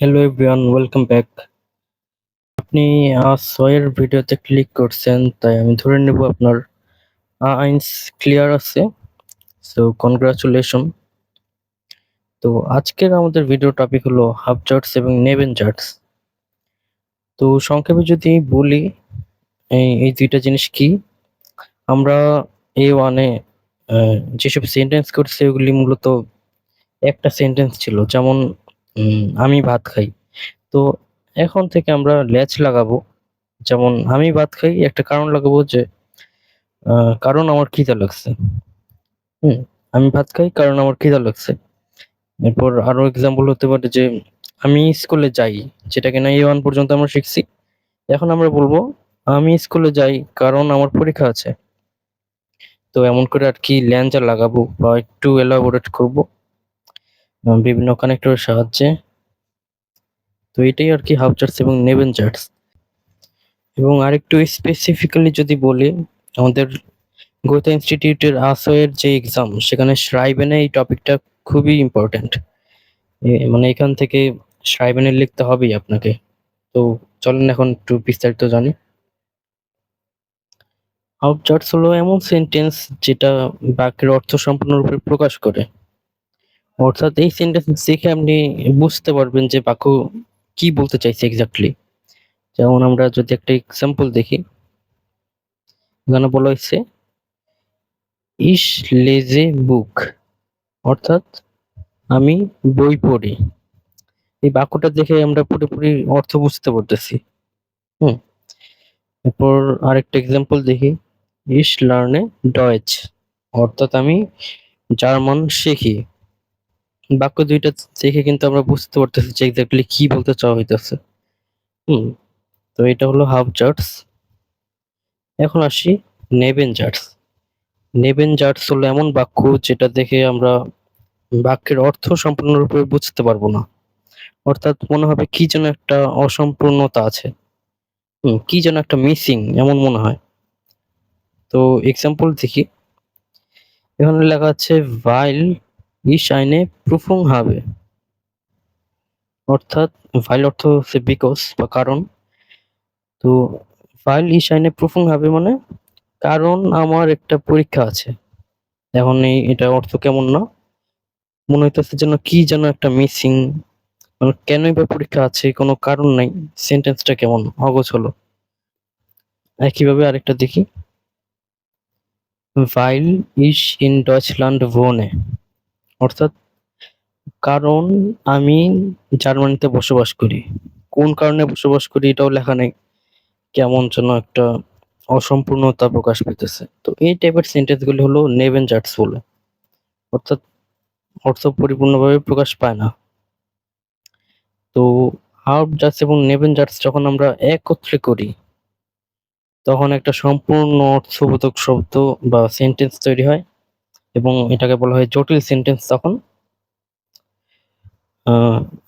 Hello everyone welcome back আপনি ছয়ের ভিডিওতে ক্লিক করছেন, তাই আমি ধরে নেব আপনার আইনস ক্লিয়ার আছে। সো কনগ্রাচুলেশন তো আজকের আমাদের ভিডিও টপিক হলো হাফ চার্টস এবং নেভেন চার্টস তো সংক্ষেপে যদি বলি, এই দুইটা জিনিস কি? আমরা এ ওয়ানে যেসব সেন্টেন্স করছি, ওগুলি মূলত একটা সেন্টেন্স ছিল। যেমন আমি ভাত খাই। তো এখন থেকে আমরা ল্যাচ লাগাবো। যেমন আমি ভাত খাই, একটা কারণ লাগাবো যে কারণ আমার খিদা লাগছে। হুম, আমি ভাত খাই, কারণ আমার খিদা লাগছে। এরপর আরও এক্সাম্পল হতে পারে যে, আমি স্কুলে যাই, যেটা কিনা এ ওয়ান পর্যন্ত আমরা শিখছি। এখন আমরা বলব, আমি স্কুলে যাই, কারণ আমার পরীক্ষা আছে। তো এমন করে আর কি ল্যাঞ্জা লাগাবো বা একটু এলাবোরেট করব। বিভিন্ন কানেক্টরের সাহায্যে। তো এটাই আর কি হাফ চার্টস এবং নেভেন চার্টস এবং আরেকটু স্পেসিফিক্যালি যদি বলি, আমাদের গোয়েতা ইনস্টিটিউটের আসোয়ের যে এক্সাম সেখানে শ্রাইবেনে এই টপিকটা খুবই ইম্পর্ট্যান্ট মানে এখান থেকে শ্রাইবেনে লিখতে হবেই আপনাকে। তো চলেন এখন একটু বিস্তারিত জানি। হাফ চার্টস হলো এমন সেন্টেন্স যেটা বাক্যের অর্থ সম্পূর্ণরূপে প্রকাশ করে। অর্থাৎ এই সেন্টেন্স দেখে আপনি বুঝতে পারবেন যে বাক্য কি বলতে চাইছে এক্স্যাক্টলি যেমন আমরা যদি একটা এক্সাম্পল দেখি, এখানে বলা হয়েছে ইস লেজে বুক। অর্থাৎ আমি বই পড়ি। এই বাক্যটা দেখে আমরা পুরোপুরি অর্থ বুঝতে পারতেছি। হুম। এরপর আরেকটা এক্সাম্পল দেখি ইস লার্নে ডয়েচ। অর্থাৎ আমি জার্মান শিখি। বাক্য দুইটা দেখে কিন্তু আমরা বুঝতে পারতেছি যে এক্স্যাক্টলি কি বলতে চাওয়া হইতেছে। হুম তো এটা হলো হাফ জার্টস এখন আসি নেবেন জার্টস নেবেন জার্টস হলো এমন বাক্য যেটা দেখে আমরা বাক্যের অর্থ সম্পূর্ণরূপে বুঝতে পারব না। অর্থাৎ মনে হবে কি যেন একটা অসম্পূর্ণতা আছে। হুম, কি যেন একটা মিসিং এমন মনে হয়। তো এক্সাম্পল দেখি। এখানে লেখা আছে ভাইল ইস আইনে প্রুফুং হবে। অর্থাৎ ভাইল অর্থ হচ্ছে বিকজ বা কারণ। তো ভাইল ইস আইনে প্রুফুং হবে মানে কারণ আমার একটা পরীক্ষা আছে। এখন এই এটা অর্থ কেমন না? মনে হইতেছে যেন কি যেন একটা মিসিং। মানে কেনই বা পরীক্ষা আছে, কোনো কারণ নাই। সেন্টেন্সটা কেমন? অগোছ হলো। একইভাবে আরেকটা দেখি। ভাইল ইস ইন ডয়চল্যান্ড ভোনে। অর্থাৎ কারণ আমি জার্মানিতে বসবাস করি। কোন কারণে বসবাস করি এটাও লেখা নেই। কেমন যেন একটা অসম্পূর্ণতা প্রকাশ পেতেছে। তো এই টাইপের সেন্টেন্স গুলি হলো নেভেন জার্টস বলে। অর্থাৎ অর্থ পরিপূর্ণভাবে প্রকাশ পায় না। তো হাফ জার্টস এবং নেভেন জার্টস যখন আমরা একত্রে করি, তখন একটা সম্পূর্ণ অর্থবোধক শব্দ বা সেন্টেন্স তৈরি হয়। এবং এটাকে বলা হয় জটিল সেন্টেন্স তখন।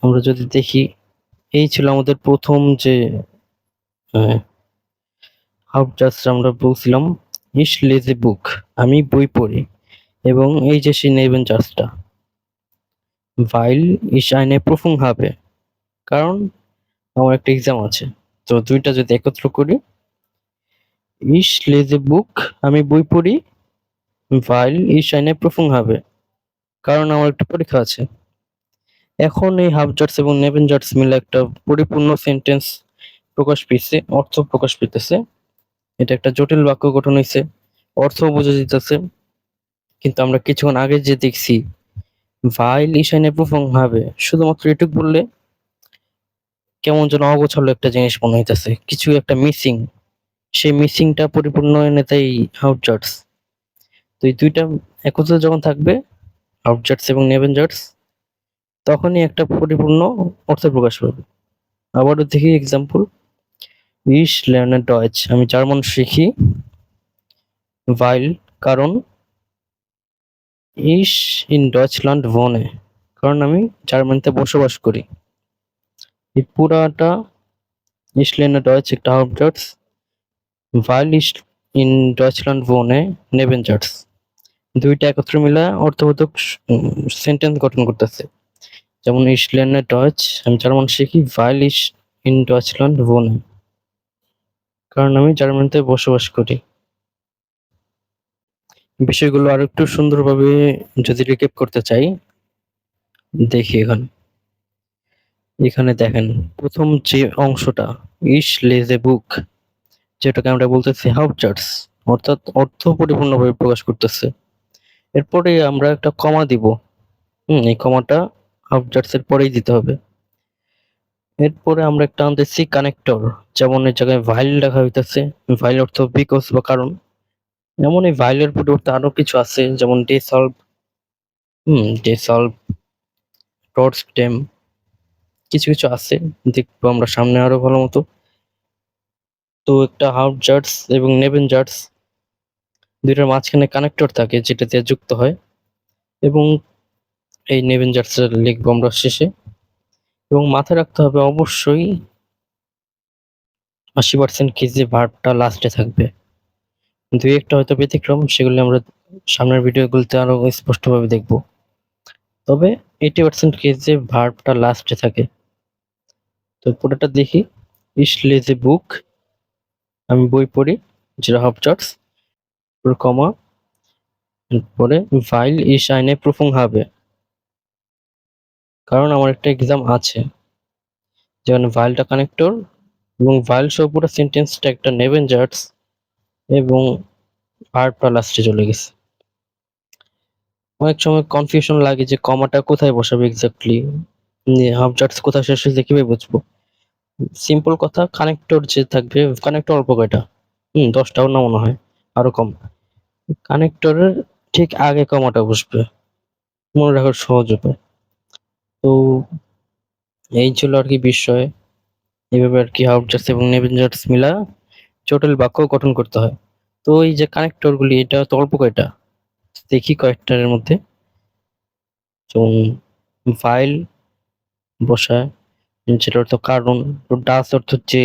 আমরা যদি দেখি, এই ছিল আমাদের প্রথম যে আমরা বলছিলাম ইস লেজে বুক আমি বই পড়ি। এবং এই যে সে নেবেন জাস্টটা ভাইল ইস আইনে প্রফুং হবে কারণ আমার একটা এক্সাম আছে। তো দুইটা যদি একত্র করি ইস লেজে বুক আমি বই পড়ি। ভাইল ইস আইনে প্রফুং হবে। কারণ আমার একটা পরীক্ষা আছে। এখন এই হাফ জার্টস এবং নেভেন জার্টস মিলে একটা পরিপূর্ণ সেন্টেন্স প্রকাশ পেয়েছে, অর্থ প্রকাশ পেতেছে। এটা একটা জটিল বাক্য গঠন হয়েছে অর্থ বোঝা যেতেছে কিন্তু আমরা কিছুক্ষণ আগে যে দেখছি, ভাইল ইশানে প্রফং হবে, শুধুমাত্র এটুক বললে কেমন যেন অগোছালো একটা জিনিস মনে হইতেছে। কিছু একটা মিসিং সেই মিসিংটা পরিপূর্ণ এনে তাই আউটজার্টস তো এই দুইটা একত্রে যখন থাকবে আউটজার্টস এবং নেভেন জার্টস তখনই একটা পরিপূর্ণ অর্থ প্রকাশ পাবে। আবারও দেখি এক্সাম্পল ইস লের্নার ডয়েচ আমি জার্মান শিখি। ভাইল কারণ ইস ইন ডয়চল্যান্ড ভনে কারণ আমি জার্মানিতে বসবাস করি। এই পুরাটা ইস লের্নার ডয়েচ একটা হাউপজার্টস ভাইল ইস ইন ডয়চল্যান্ড ভনে নেভেন জার্টস দুইটা একত্রে মিলে অর্থবোধক সেন্টেন্স গঠন করতেছে। যেমন ইসল্যান্ডে ডচ আমি জার্মান শিখি ভাইল ইস ইন ডচল্যান্ড wohnen কারণ আমি জার্মানিতে বসবাস করি। বিষয়গুলো আরও একটু সুন্দরভাবে যদি রিকেপ করতে চাই, দেখি এখানে। এখানে দেখেন, প্রথম যে অংশটা ইস লেজে বুক যেটাকে আমরা বলতেছি হাউচার্স অর্থাৎ অর্থ পরিপূর্ণভাবে প্রকাশ করতেছে। এরপরে আমরা একটা কমা দিব। হুম, এই কমাটা হাউচার্স এর পরেই দিতে হবে। এরপরে আমরা একটা আনতেছি কানেক্টর, যেমন এই জায়গায় ভাইল লেখা হইতেছে। ভাইল অর্থ বিকজ বা কারণ। যেমন এই ভাইলের পরিবর্তে আরও কিছু আছে, যেমন ডে সলভ হুম ডে সলভ ডট স্টেম কিছু কিছু আছে, দেখব আমরা সামনে আরও ভালো মতো। তো একটা হাউট জার্স এবং নেভেন জার্স দুইটার মাঝখানে কানেক্টর থাকে যেটা দিয়ে যুক্ত হয়। এবং এই নেভেন জার্স লিখব আমরা শেষে। এবং মাথায় রাখতে হবে অবশ্যই আশি পার্সেন্ট কেজি ভার্বটা লাস্টে থাকবে। দুই একটা হয়তো ব্যতিক্রম, সেগুলি আমরা সামনের ভিডিওগুলোতে আরও স্পষ্টভাবে দেখব। তবে এইটি পার্সেন্ট কেজি ভার্বটা লাস্টে থাকে। তো পুরোটা দেখি। ইস লেজে বুক। আমি বই পড়ি, যেটা হাফ চার্টস কমা পরে ফাইল ইস আইনে প্রুফুং হবে। কারণ আমার একটা এক্সাম আছে যেখানে ভাইলটা কানেক্টর এবং ভাইল সহ পুরো সেন্টেন্সটা একটা নেভেন জার্টস এবং ভার্বটা লাস্টে চলে গেছে। অনেক সময় কনফিউশন লাগে যে কমাটা কোথায় বসাবে এক্স্যাক্টলি হাফ জার্টস কোথায় শেষ হয়েছে কীভাবে বুঝব। সিম্পল কথা কানেক্টর যে থাকবে কানেক্টর অল্প কয়টা? হুম দশটাও না মনে হয়, আরও কম। কানেক্টরের ঠিক আগে কমাটা বসবে, মনে রাখার সহজ উপায়। তো এই ছিল আর কি বিষয়। এইভাবে আর কি হাউজার্স এবং নেভেঞ্জার্স মিলা জটিল বাক্য গঠন করতে হয়। তো এই যে কানেক্টর গুলি এটা তো অল্প কয়টা? দেখি কয়েকটার মধ্যে। যেমন ফাইল বসায় যেটা অর্থ কারণ ডাস অর্থ যে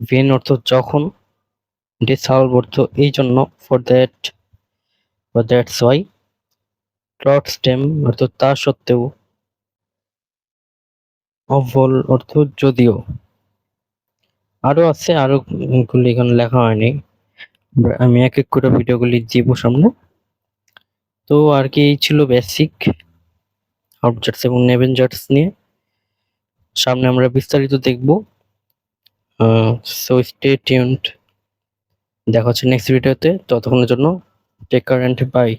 ভেন অর্থ যখন ডিসলভ অর্থ এই জন্য ফর দ্যাট বা দ্যাটস ওয়াই ক্লট স্টেম অর্থ তা সত্ত্বেও অভল অর্থ যদিও। আরও আছে, আরও গুলি এখানে লেখা হয়নি। আমি এক এক করে ভিডিওগুলি দিব সামনে। তো আর কি, এই ছিল বেসিক আউটজার্টস এবং নেভেঞ্জার্টস নিয়ে। সামনে আমরা বিস্তারিত দেখব। সো স্টে টিউন্ড দেখা হচ্ছে নেক্সট ভিডিওতে ততক্ষণের জন্য টেক কার অ্যান্ড বাই